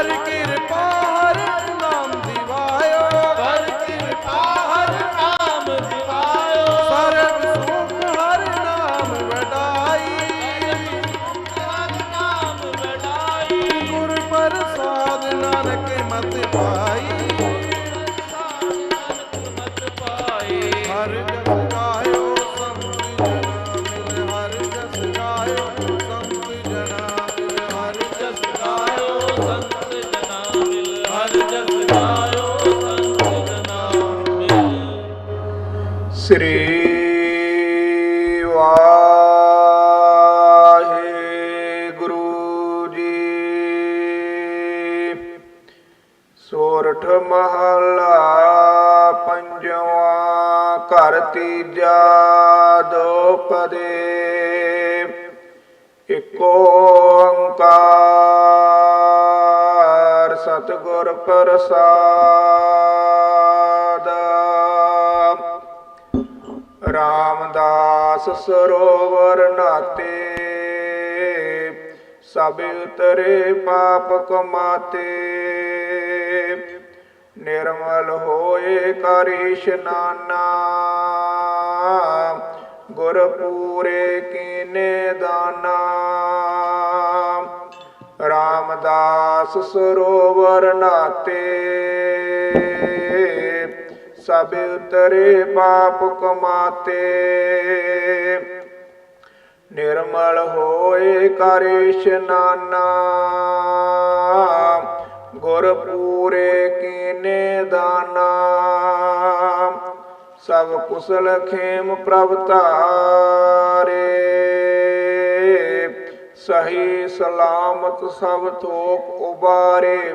ਹਰ ਕਿਰਪਾ ਹਰ ਨਾਮ ਦਿਵਾਇਓ। ਹਰ ਕਿਰਪਾ ਹਰ ਨਾਮ ਦਿਵਾਇਓ। ਸਰਬ ਸੁਖ ਹਰ ਨਾਮ ਵਡਾਈ। ਹਰ ਨਾਮ ਵਡਾਈ। ਗੁਰ ਪ੍ਰਸਾਦ ਨਾਨਕ ਮਤ ਪਾਈ। ਸ੍ਰੀ ਵਾਹਿਗੁਰੂ ਜੀ। ਸੋਰਠ ਮਹਲਾ ਪੰਜਵਾਂ ਘਰ ਤੀਜਾ ਦੋ ਪਦੇ ਓੰਕਾਰ ਸਤਿਗੁਰ ਪ੍ਰਸਾਦ। ਰਾਮਦਾਸ ਸਰੋਵਰ ਨਾਤੇ, ਸਭ ਉਤਰੇ ਪਾਪ ਕਮਾਤੇ। ਨਿਰਮਲ ਹੋਏ ਕਰ ਇਸ਼ਨਾਨਾ ਗੁਰ ਪੂਰੇ ਕੀਨੇ ਦਾਨਾ। ਰਾਮਦਾਸ ਸਰੋਵਰ ਨਾਤੇ ਸਭ ਉਤਰੇ ਪਾਪ ਕਮਾਤੇ। ਨਿਰਮਲ ਹੋਏ ਕਰ ਇਸ਼ਨਾਨਾ ਗੁਰ ਪੂਰੇ ਕੀਨੇ ਦਾਨਾ। ਸਭ ਕੁਸਲ ਖੇਮ ਪ੍ਰਭ ਧਾਰੇ। ਸਹੀ ਸਲਾਮਤ ਸਭ ਥੋਕ ਉਬਾਰੇ।